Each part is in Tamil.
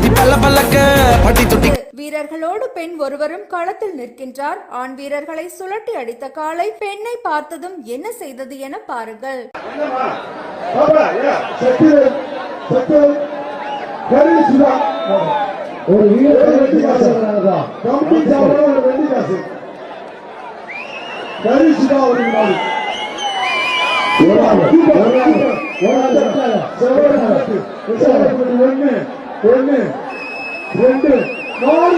சட்டி பல்ல பல்லக்க பட்டி தொட்டி வீரர்களோடு பெண் ஒருவரும் களத்தில் நிற்கின்றார் ஆண் வீரர்களை சுழட்டி அடித்த காளை பெண்ணை பார்த்ததும் என்ன செய்தது என பாருங்கள் ஒரு வீரர் வெட்டி காசு கம்பி சாவர ஒரு வெட்டி காசு கரிசுதா ஒரு நாள் ஒன்னு ரெண்டு நாலு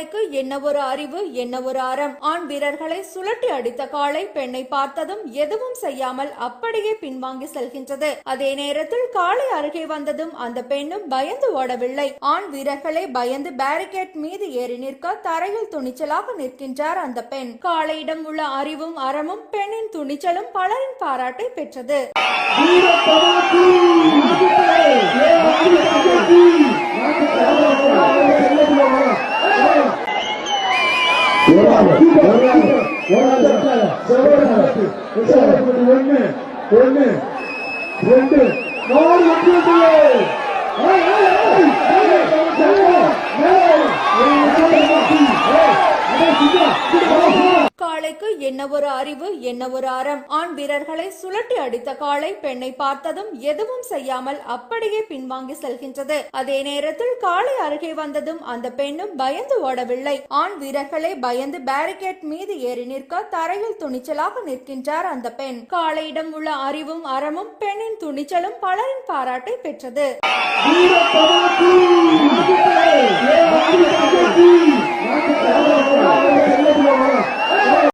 காளைக்கு என்ன ஒரு அறிவு என்ன ஒரு அறம். ஆண் வீரர்களை சுழட்டி அடித்த காளை பெண்ணை பார்த்ததும் எதுவும் செய்யாமல் அப்படியே பின்வாங்கி செல்கின்றது. அதே நேரத்தில் காளை அருகே வந்ததும் அந்த பெண்ணும் பயந்து ஓடவில்லை. ஆண் வீரர்களை பயந்து பேரிகேட் மீது ஏறி நிற்க தரையில் துணிச்சலாக நிற்கின்றார் அந்த பெண். காளையிடம் உள்ள அறிவும் அறமும் பெண்ணின் துணிச்சலும் பலரின் பாராட்டை பெற்றது. ஒன்னு ஒன்னு ரெண்டு நாலு வெட்டி என்ன ஒரு அறிவு என்ன ஒரு அறம்? ஆண் வீரர்களை சுழட்டி அடித்த காளை பெண்ணை பார்த்ததும் எதுவும் செய்யாமல் அப்படியே பின்வாங்கி செல்கின்றது. அதே நேரத்தில் காளை அருகே வந்ததும் அந்த பெண்ணும் பயந்து ஓடவில்லை. ஆண் வீரர்களே பயந்து பேரிகேட் மீது ஏறி நிற்க தரையில் துணிச்சலாக நிற்கின்றார் அந்த பெண். காளையிடம் உள்ள அறிவும் அறமும் பெண்ணின் துணிச்சலும் பலரின் பாராட்டை பெற்றது.